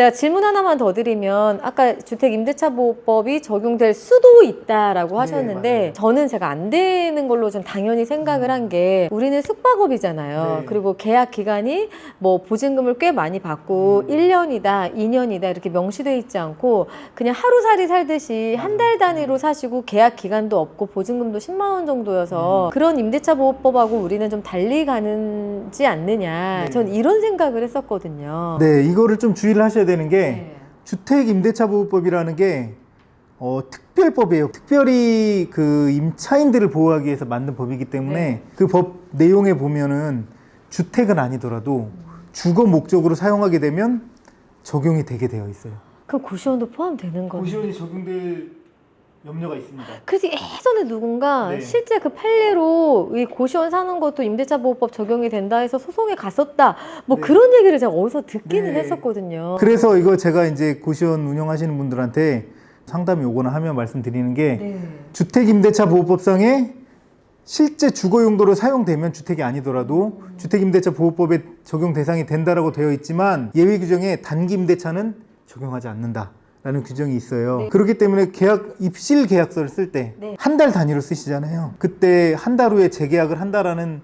제가 질문 하나만 더 드리면 아까 주택 임대차 보호법이 적용될 수도 있다라고 하셨는데 네, 맞아요. 저는 제가 안 되는 걸로 좀 당연히 생각을 한 게 우리는 숙박업이잖아요. 네. 그리고 계약 기간이 뭐 보증금을 꽤 많이 받고 음. 1년이다, 2년이다 이렇게 명시돼 있지 않고 그냥 하루살이 살듯이 한 달 단위로 사시고 계약 기간도 없고 보증금도 10만 원 정도여서 음. 그런 임대차 보호법하고 우리는 좀 달리 가는지 않느냐. 네. 전 이런 생각을 했었거든요. 네, 이거를 좀 주의를 하셔야 되는 게 네. 주택 임대차 보호법이라는 게 어, 특별법이에요. 특별히 그 임차인들을 보호하기 위해서 만든 법이기 때문에 네. 그법 내용에 보면은 주택은 아니더라도 주거 목적으로 사용하게 되면 적용이 되게 되어 있어요. 그럼 고시원도 포함되는 거예요? 고시원이 적용될 염려가 있습니다. 그래서 예전에 누군가 네. 실제 그 판례로 이 고시원 사는 것도 임대차 보호법 적용이 된다 해서 소송에 갔었다. 뭐 네. 그런 얘기를 제가 어디서 듣기는 네. 했었거든요. 그래서 이거 제가 이제 고시원 운영하시는 분들한테 상담이 오거나 하면 말씀드리는 게 네. 주택 임대차 보호법상에 실제 주거 용도로 사용되면 주택이 아니더라도 주택 임대차 보호법에 적용 대상이 된다라고 되어 있지만 예외 규정에 단기 임대차는 적용하지 않는다 라는 규정이 있어요. 네. 그렇기 때문에 계약 입실 계약서를 쓸때 네. 한달 단위로 쓰시잖아요. 그때 한 달 후에 재계약을 한다라는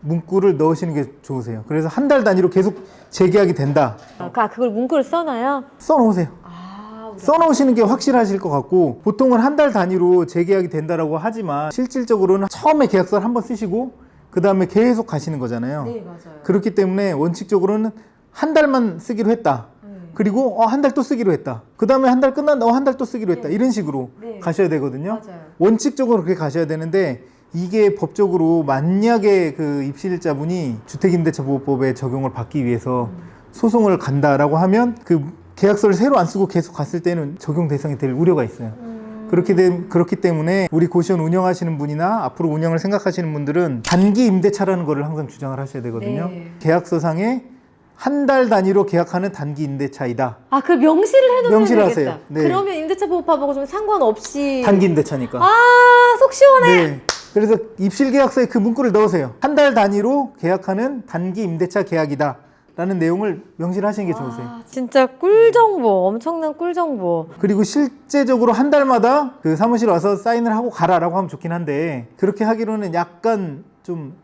문구를 넣으시는 게 좋으세요. 그래서 한 달 단위로 계속 재계약이 된다. 아, 그걸 문구를 써놔요? 써놓으세요. 아, 써놓으시는 게 확실하실 것 같고 보통은 한 달 단위로 재계약이 된다라고 하지만 실질적으로는 처음에 계약서를 한번 쓰시고 그 다음에 계속 가시는 거잖아요. 네, 맞아요. 그렇기 때문에 원칙적으로는 한 달만 쓰기로 했다. 네. 그리고 어, 한 달 또 쓰기로 했다. 그 다음에 한 달 끝난 어, 한 달 또 쓰기로 했다. 네. 이런 식으로 네. 가셔야 되거든요. 맞아요. 원칙적으로 그렇게 가셔야 되는데 이게 법적으로 만약에 그 입실자분이 주택임대차보호법에 적용을 받기 위해서 소송을 간다라고 하면 그 계약서를 새로 안 쓰고 계속 갔을 때는 적용 대상이 될 우려가 있어요. 그렇게 되, 그렇기 때문에 우리 고시원 운영하시는 분이나 앞으로 운영을 생각하시는 분들은 단기 임대차라는 거를 항상 주장을 하셔야 되거든요. 네. 계약서상에 한 달 단위로 계약하는 단기 임대차이다. 아, 그 명시를 해놓으면 명시를 되겠다. 하세요. 네. 그러면 임대차 보호법하고 좀 상관없이 단기 임대차니까. 아, 속 시원해. 네. 그래서 입실 계약서에 그 문구를 넣으세요. 한 달 단위로 계약하는 단기 임대차 계약이다. 라는 내용을 명시를 하시는 게 좋으세요. 아, 진짜 꿀 정보, 엄청난 꿀 정보. 그리고 실제적으로 한 달마다 그 사무실 와서 사인을 하고 가라라고 하면 좋긴 한데 그렇게 하기로는 약간 좀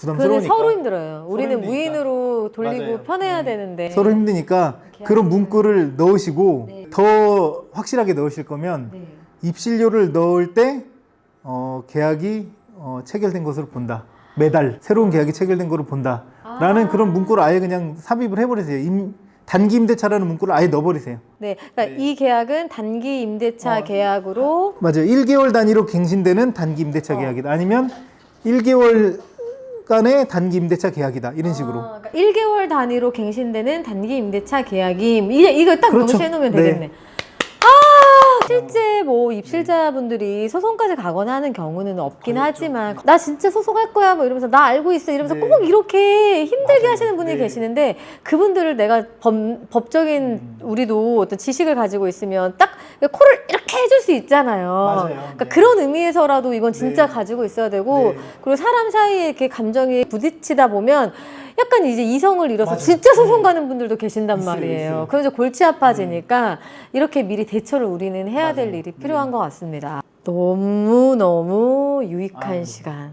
그는 부담스러우니까 서로 힘들어요. 우리는 힘드니까. 무인으로 돌리고 맞아요. 편해야 음. 되는데. 서로 힘드니까 그런 문구를 넣으시고 네. 더 확실하게 넣으실 거면 네. 입실료를 넣을 때 어, 계약이 어, 체결된 것으로 본다. 매달 새로운 계약이 체결된 것으로 본다. 라는 그런 문구를 아예 그냥 삽입을 해버리세요. 임, 단기 임대차라는 문구를 아예 넣어버리세요. 네, 그러니까 이 계약은 단기 임대차 어. 계약으로 맞아요. 1개월 단위로 갱신되는 단기 임대차 어. 계약이다. 아니면 1개월 간의 단기 임대차 계약이다. 이런 식으로. 아, 그러니까 1개월 단위로 갱신되는 단기 임대차 계약임. 이게 이거 딱 그렇죠. 명시해 놓으면 네. 되겠네. 아, 실제 뭐 입실자분들이 소송까지 가거나 하는 경우는 없긴 거의 하지만 나 진짜 소송할 거야 뭐 이러면서 나 알고 있어 이러면서 네. 꼭 이렇게 힘들게 맞아요. 하시는 분이 네. 계시는데 그분들을 내가 법, 법적인 음. 우리도 어떤 지식을 가지고 있으면 딱 코를 이렇게 해줄 수 있잖아요. 맞아요. 그러니까 네. 그런 의미에서라도 이건 진짜 네. 가지고 있어야 되고 네. 그리고 사람 사이에 이렇게 감정이 부딪히다 보면 약간 이제 이성을 잃어서 맞아요. 진짜 소송 가는 분들도 계신단 있어요, 말이에요. 있어요. 이제 골치 아파지니까 이렇게 미리 대처를 우리는 해야 될 맞아요. 일이 필요한 것 같습니다. 너무 너무 유익한 아유. 시간.